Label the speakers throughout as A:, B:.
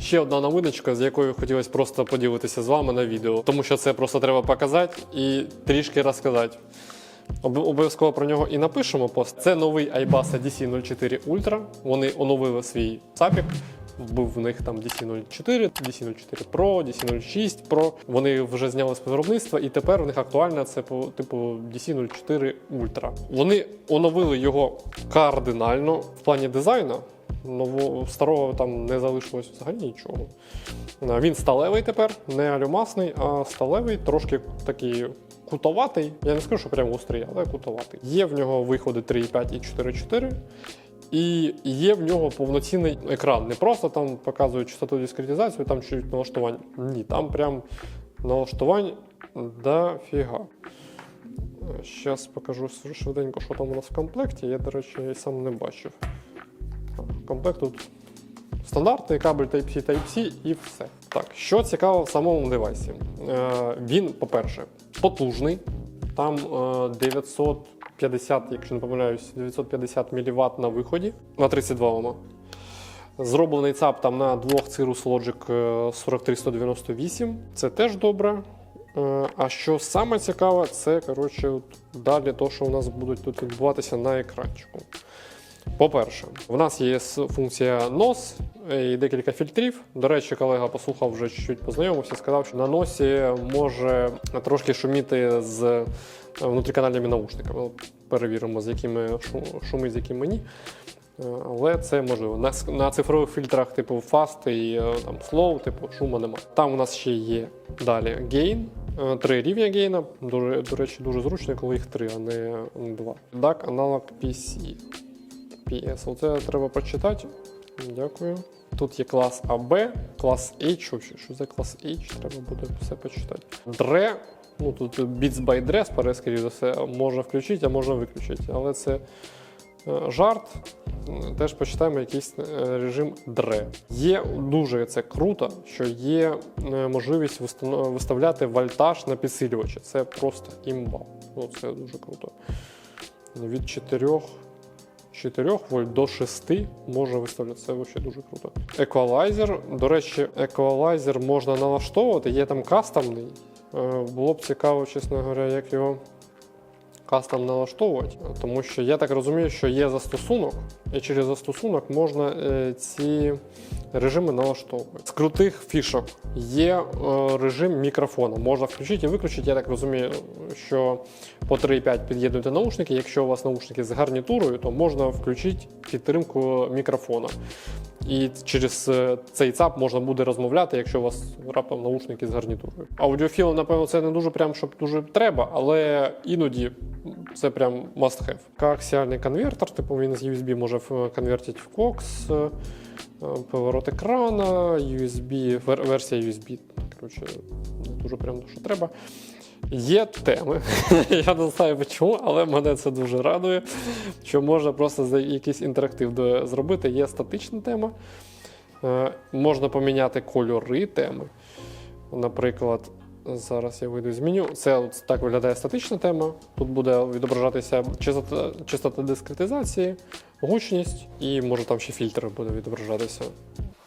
A: Ще одна новиночка, з якою хотілося просто поділитися з вами на відео, тому що це просто треба показати і трішки розказати. Об- Обов'язково про нього і напишемо пост. Це новий iBus DC04 Ultra. Вони оновили свій ЦАПік. Був в них там DC04, DC04 Pro, DC06 Pro. Вони вже зняли з виробництва, і тепер у них актуальна це по типу DC04 Ultra. Вони оновили його кардинально в плані дизайну. Нового старого там не залишилось взагалі нічого. Він сталевий тепер, не алюмасний, а сталевий, трошки такий кутоватий. Я не скажу, що прям гострий, але кутоватий. Є в нього виходи 3.5 і 4.4. І є в нього повноцінний екран. Не просто там показує частоту дискретизацію, там чуть налаштувань. Ні, там прям налаштувань дофіга. Зараз покажу швиденько, що там у нас в комплекті. Я, до речі, сам не бачив. Комплект тут стандартний кабель Type-C, Type-C і все. Так, що цікаво в самому девайсі. Е, він, по-перше, потужний. Там е, 950, якщо не помиляюсь, 950 мВт на виході на 32 Ом. Зроблений ЦАП там на двох Cirrus Logic е, 43198. Це теж добре. Е, А що саме цікаве, це коротше, от далі то, що у нас будуть тут відбуватися на екранчику. По-перше, в нас є функція NOS і декілька фільтрів. До речі, колега послухав вже чуть-чуть познайомився, сказав, що на носі може трошки шуміти з е, внутріканальними наушниками. Перевіримо, з якими шу- шуми, з якими ні. Е, Але це можливо. На, на цифрових фільтрах, типу Fast і е, там, Slow, типу, шуму немає. Там у нас ще є далі гейн. Три рівня гейна. Дуже, до речі, дуже зручно, коли їх три, а не два. DAC аналог PC. PS. Оце треба прочитати. Дякую. Тут є клас АБ, клас H. Що за клас H? Треба буде все почитати. Dre, ну тут Beats by Dre, спаре, скоріше за все, можна включити, а можна виключити. Але це е, жарт. Теж почитаємо якийсь е, режим Dre. Є дуже це круто, що є е, можливість виставляти вольтаж на підсилювачі. Це просто імба. Ну, це дуже круто. Від 4 4 вольт до 6 може виставляти. Це взагалі дуже круто. Еквалайзер. До речі, еквалайзер можна налаштовувати, є там кастомний. Е, Було б цікаво, чесно говоря, як його кастом налаштовувати. Тому що я так розумію, що є застосунок, і через застосунок можна е, ці режими налаштовувати. З крутих фішок є е, режим мікрофона. Можна включити і виключити. Я так розумію, що по 3.5 під'єднуєте наушники. Якщо у вас наушники з гарнітурою, то можна включити підтримку мікрофона. І через е, цей ЦАП можна буде розмовляти, якщо у вас раптом наушники з гарнітурою. Аудіофіл, напевно, це не дуже прям, щоб дуже треба, але іноді це прям must have. Коаксіальний конвертер, типу він з USB може конвертити в COX, е, поворот екрана, USB, версія USB. Коротше, не дуже прям що треба. Є теми. Я не знаю чому, але мене це дуже радує. Що можна просто за якийсь інтерактив зробити. Є статична тема. Е, Можна поміняти кольори теми. Наприклад, зараз я вийду з меню. Це от так виглядає статична тема. Тут буде відображатися частота, частота дискретизації, гучність і може там ще фільтр буде відображатися.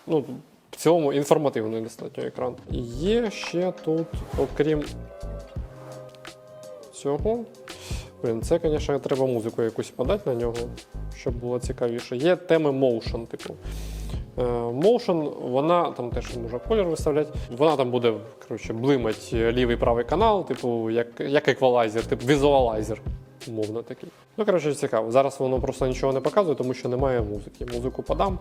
A: Ну, в цілому інформативний достатньо екран. Є ще тут, окрім цього. Блін, це, звісно, треба музику якусь подати на нього, щоб було цікавіше. Є теми motion, типу. Е, Motion, вона там теж може колір виставляти. Вона там буде коротше, блимать лівий правий канал, типу, як, як еквалайзер, типу візуалайзер, умовно такий. Ну, коротше, цікаво. Зараз воно просто нічого не показує, тому що немає музики. Музику подам,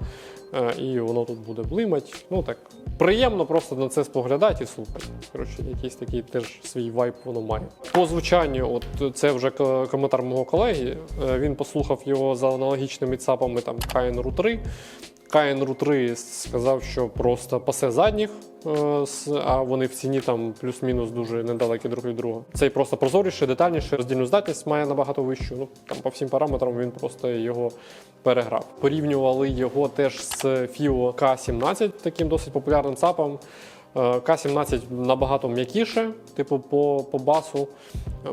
A: е, і воно тут буде блимать. Ну так, приємно просто на це споглядати і слухати. Коротше, якийсь такий теж свій вайб воно має. По звучанню, от це вже коментар мого колеги. Е, Він послухав його за аналогічними цапами там KNRU 3. KNRU 3 сказав, що просто пасе задніх, е, а вони в ціні там плюс-мінус дуже недалекі друг від друга. Цей просто прозоріший, детальніший, роздільну здатність має набагато вищу. Ну там по всім параметрам він просто його переграв. Порівнювали його теж з FIO K17, таким досить популярним ЦАПом. Е, К17 набагато м'якіше, типу по, по басу.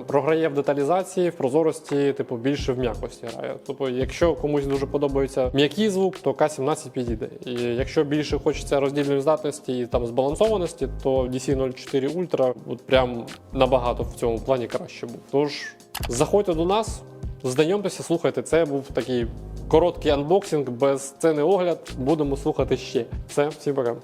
A: Програє в деталізації, в прозорості, типу, більше в м'якості грає. Тобто, якщо комусь дуже подобається м'який звук, то К17 підійде. І якщо більше хочеться роздільної здатності і там збалансованості, то DC04 Ultra от прям набагато в цьому плані краще був. Тож заходьте до нас, знайомтеся, слухайте. Це був такий короткий анбоксинг без сцени огляд. Будемо слухати ще. Все, всім пока.